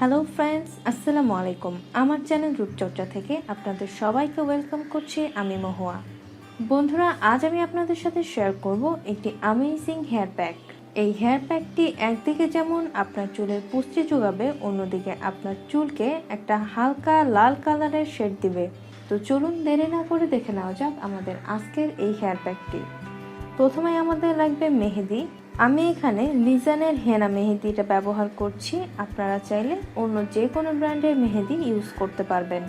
Hello friends আসসালামু আলাইকুম আমার চ্যানেল রূপচর্চা থেকে আপনাদের সবাইকে ওয়েলকাম করছি আমি মহুয়া বন্ধুরা আজ আমি আপনাদের সাথে শেয়ার করব একটি আমেজিং হেয়ার প্যাক এই হেয়ার প্যাকটি একদিকে যেমন আপনার চুলের পুষ্টি যোগাবে অন্যদিকে আপনার চুলকে একটা হালকা লাল কালারের শেড দিবে তো চলুন দেরি না করে দেখে নেওয়া যাক আমাদের আজকের এই হেয়ার প্যাকটি প্রথমে আমাদের লাগবে মেহেদি। আমি এখানে লিজানের হেনা মেহেদিটা ব্যবহার করছি। আপনারা চাইলে অন্য যে কোনো ব্র্যান্ডের মেহেদি ইউজ করতে পারবেন।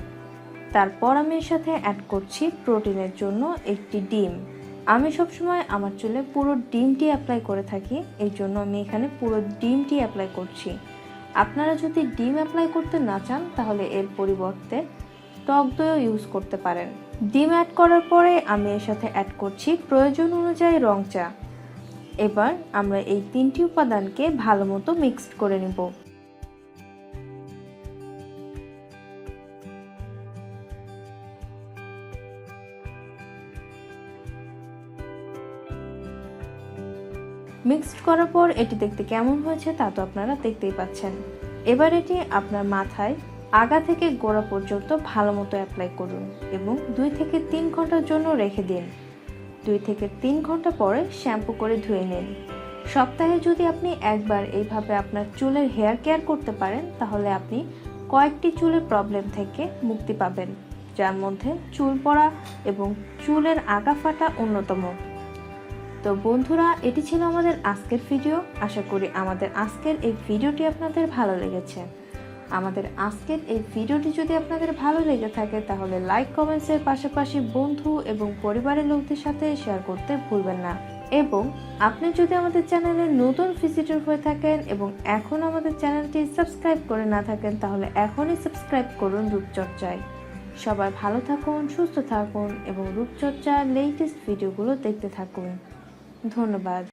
তারপর আমি এর সাথে অ্যাড করছি প্রোটিনের জন্য একটি ডিম। আমি সবসময় আমার চুলে পুরো ডিমটি অ্যাপ্লাই করে থাকি এই জন্য আমি এখানে পুরো ডিমটি অ্যাপ্লাই করছি। আপনারা যদি ডিম অ্যাপ্লাই করতে না চান, তাহলে এর পরিবর্তে টক দইও ইউজ করতে পারেন। ডিম অ্যাড করার পরে আমি এর সাথে অ্যাড করছি প্রয়োজন অনুযায়ী রং চা। এবার আমরা এই তিনটি উপাদানকে ভালো মতো মিক্সড করে নিব। মিক্সড করার পর এটি দেখতে কেমন হয়েছে তা তো আপনারা দেখতেই পাচ্ছেন। এবার এটি আপনার মাথায় আগা থেকে গোড়া পর্যন্ত ভালো মতো অ্যাপ্লাই করুন এবং দুই থেকে তিন ঘণ্টার জন্য রেখে দিন। দুই থেকে তিন ঘণ্টা পরে শ্যাম্পু করে ধুয়ে নিন। সপ্তাহে যদি আপনি একবার এইভাবে আপনার চুলের হেয়ার কেয়ার করতে পারেন, তাহলে আপনি কয়েকটি চুলের প্রবলেম থেকে মুক্তি পাবেন, যার মধ্যে চুল পড়া এবং চুলের আগা ফাটা অন্যতম। তো বন্ধুরা, এটি ছিল আমাদের আজকের ভিডিও। আশা করি আমাদের আজকের এই ভিডিওটি আপনাদের ভালো লেগেছে। আমাদের আজকের এই ভিডিওটি যদি আপনাদের ভালো লেগে থাকে, তাহলে লাইক কমেন্টসের পাশাপাশি বন্ধু এবং পরিবারের লোকদের সাথে শেয়ার করতে ভুলবেন না। এবং আপনি যদি আমাদের চ্যানেলে নতুন ভিজিটর হয়ে থাকেন এবং এখন আমাদের চ্যানেলটি সাবস্ক্রাইব করে না থাকেন, তাহলে এখনই সাবস্ক্রাইব করুন রূপচর্চায়। সবাই ভালো থাকুন, সুস্থ থাকুন এবং রূপচর্চার লেটেস্ট ভিডিওগুলো দেখতে থাকুন। ধন্যবাদ।